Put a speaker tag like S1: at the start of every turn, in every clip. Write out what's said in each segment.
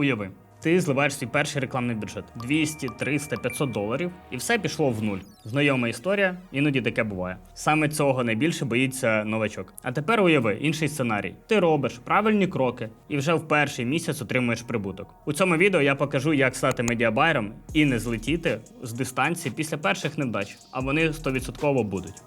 S1: Уяви, ти зливаєш свій перший рекламний бюджет 200, 300, 500 доларів, і все пішло в нуль. Знайома історія, іноді таке буває. Саме цього найбільше боїться новачок. А тепер уяви інший сценарій: ти робиш правильні кроки і вже в перший місяць отримуєш прибуток. У цьому відео я покажу, як стати медіабайером і не злетіти з дистанції після перших невдач, а вони 100% будуть.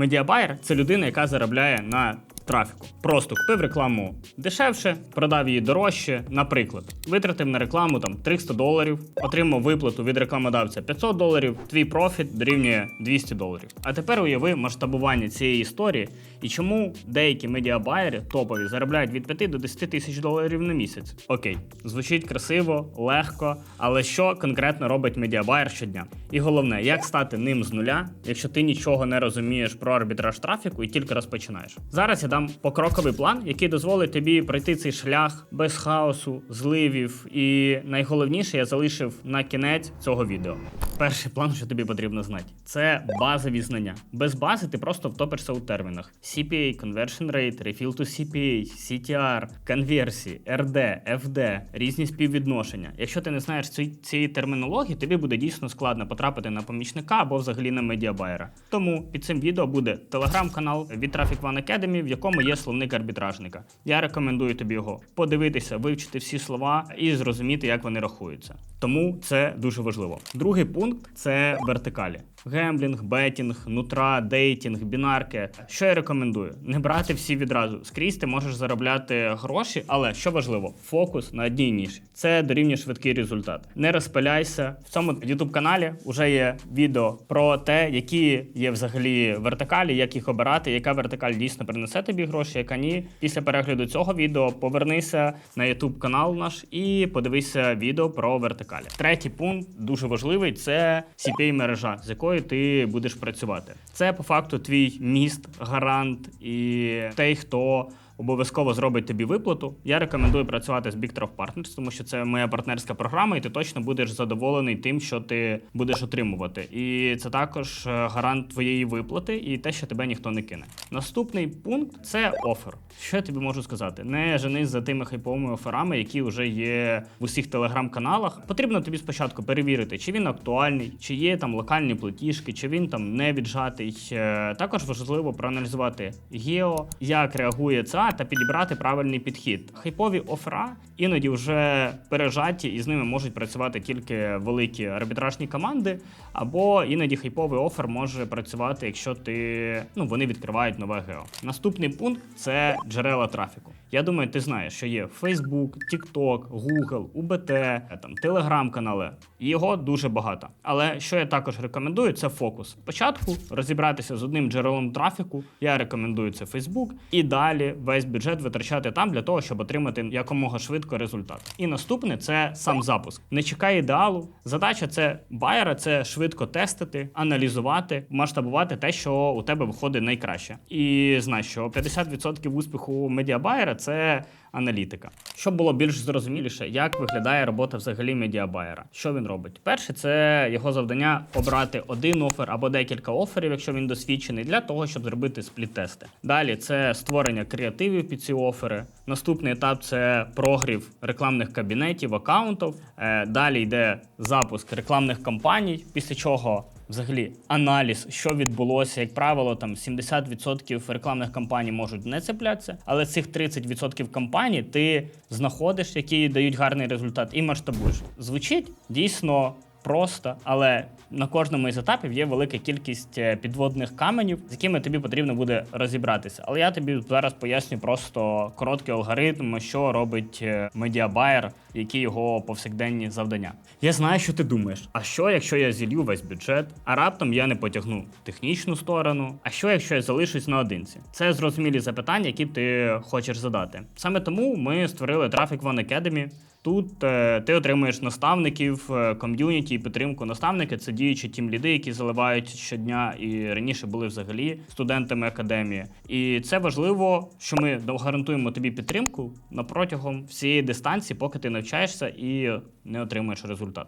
S1: Медіабайер це людина, яка заробляє на трафіку. Просто купив рекламу дешевше, продав її дорожче. Наприклад, витратив на рекламу там 300 доларів, отримав виплату від рекламодавця 500 доларів, твій профіт дорівнює 200 доларів. А тепер уяви масштабування цієї історії і чому деякі медіабайери топові заробляють від 5 до 10 тисяч доларів на місяць. Окей, звучить красиво, легко, але що конкретно робить медіабайер щодня? І головне, як стати ним з нуля, якщо ти нічого не розумієш про арбітраж трафіку і тільки розпочинаєш. Зараз я дам покроковий план, який дозволить тобі пройти цей шлях без хаосу, зливів. І найголовніше я залишив на кінець цього відео. Перший план, що тобі потрібно знати, це базові знання. Без бази ти просто втопишся у термінах: CPA, Conversion Rate, Refill to CPA, CTR, конверсії, RD, FD, різні співвідношення. Якщо ти не знаєш ці- цієї термінології, тобі буде дійсно складно потрапити на помічника або взагалі на медіабайера. Тому під цим відео буде телеграм-канал від Traffic One Academy, в якому є словник арбітражника. Я рекомендую тобі його подивитися, вивчити всі слова і зрозуміти, як вони рахуються. Тому це дуже важливо. Другий пункт це вертикалі. Гемблінг, бетінг, нутра, дейтінг, бінарки. Що я рекомендую? Не брати всі відразу. Скрізь ти можеш заробляти гроші, але що важливо, фокус на одній ніші. Це дорівнює швидкий результат. Не розпиляйся. В цьому youtube каналі вже є відео про те, які є взагалі вертикалі, як їх обирати, яка вертикаль дійсно принесе тобі гроші, яка ні. Після перегляду цього відео повернися на youtube канал наш і подивися відео про вертикалі. Третій пункт дуже важливий це cpa мережа, з якою ти будеш працювати. Це по факту твій міст, гарант і той, хто. Обов'язково зробить тобі виплату. Я рекомендую працювати з Big Trove Partners, тому що це моя партнерська програма, і ти точно будеш задоволений тим, що ти будеш отримувати. І це також е, гарант твоєї виплати і те, що тебе ніхто не кине. Наступний пункт це офер. Що я тобі можу сказати? Не женись за тими хайповими оферами, які вже є в усіх телеграм-каналах. Потрібно тобі спочатку перевірити, чи він актуальний, чи є там локальні платіжки, чи він там не віджатий. Е, Також важливо проаналізувати гео, як реагує Та підібрати правильний підхід. Хайпові офера іноді вже пережаті, і з ними можуть працювати тільки великі арбітражні команди, або іноді хайповий офер може працювати, якщо ти ну вони відкривають нове гео. Наступний пункт це джерела трафіку. Я думаю, ти знаєш, що є Facebook, TikTok, Google, UBT, там телеграм-канали. Його дуже багато. Але що я також рекомендую, це фокус. Спочатку розібратися з одним джерелом трафіку. Я рекомендую це Facebook, і далі весь бюджет витрачати там для того, щоб отримати якомога швидко результат. І наступне це сам запуск. Не чекай ідеалу. Задача це байера, це швидко тестити, аналізувати, масштабувати те, що у тебе виходить найкраще. І знай, що 50% успіху медіабайера це аналітика. Щоб було більш зрозуміліше, як виглядає робота взагалі медіабайера. Що він робить? Перше, це його завдання обрати один офер або декілька оферів, якщо він досвідчений, для того, щоб зробити спліт-тести. Далі це створення креативів під ці офери. Наступний етап це прогрів рекламних кабінетів, акаунтів. Е, Далі йде запуск рекламних кампаній, після чого взагалі аналіз, що відбулося, як правило, там 70% рекламних кампаній можуть не цеплятися, але цих 30% кампаній ти знаходиш, які дають гарний результат, і масштабуєш. Звучить дійсно. Просто, але на кожному із етапів є велика кількість е, підводних каменів, з якими тобі потрібно буде розібратися. Але я тобі зараз поясню просто короткий алгоритм, що робить медіабайер, які його повсякденні завдання. Я знаю, що ти думаєш. А що, якщо я зілью весь бюджет, а раптом я не потягну технічну сторону? А що, якщо я залишусь наодинці? Це зрозумілі запитання, які ти хочеш задати. Саме тому ми створили Traffic One Academy. Тут е, ти отримуєш наставників, е, ком'юніті і підтримку. Наставники це діючі тім-ліди, які заливають щодня і раніше були взагалі студентами академії. І це важливо, що ми гарантуємо тобі підтримку на протягом всієї дистанції, поки ти навчаєшся і не отримуєш результат.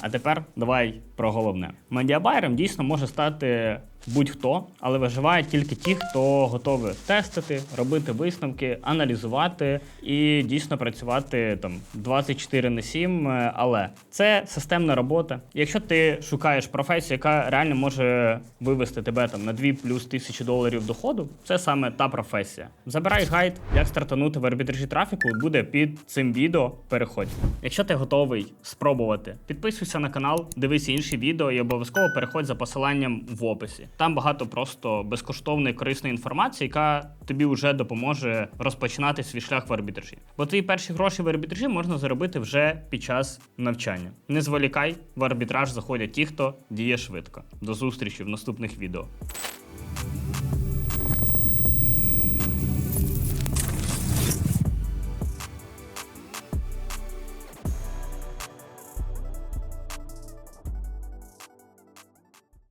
S1: А тепер давай про головне. Медіабайером дійсно може стати будь-хто, але виживають тільки ті, хто готовий тестити, робити висновки, аналізувати і дійсно працювати там 24 на 7. е, Але це системна робота. Якщо ти шукаєш професію, яка реально може вивести тебе там на 2 плюс тисячі доларів доходу, це саме та професія. Забирай гайд, як стартанути в арбітражі трафіку, буде під цим відео. Переходь. Якщо ти готовий спробувати, підписуйся на канал, дивись інші відео і обов'язково переходь за посиланням в описі. Там багато просто безкоштовної корисної інформації, яка тобі вже допоможе розпочинати свій шлях в арбітражі. Бо твої перші гроші в арбітражі можна заробити вже під час навчання. Не зволікай, в арбітраж заходять ті, хто діє швидко. До зустрічі в наступних відео.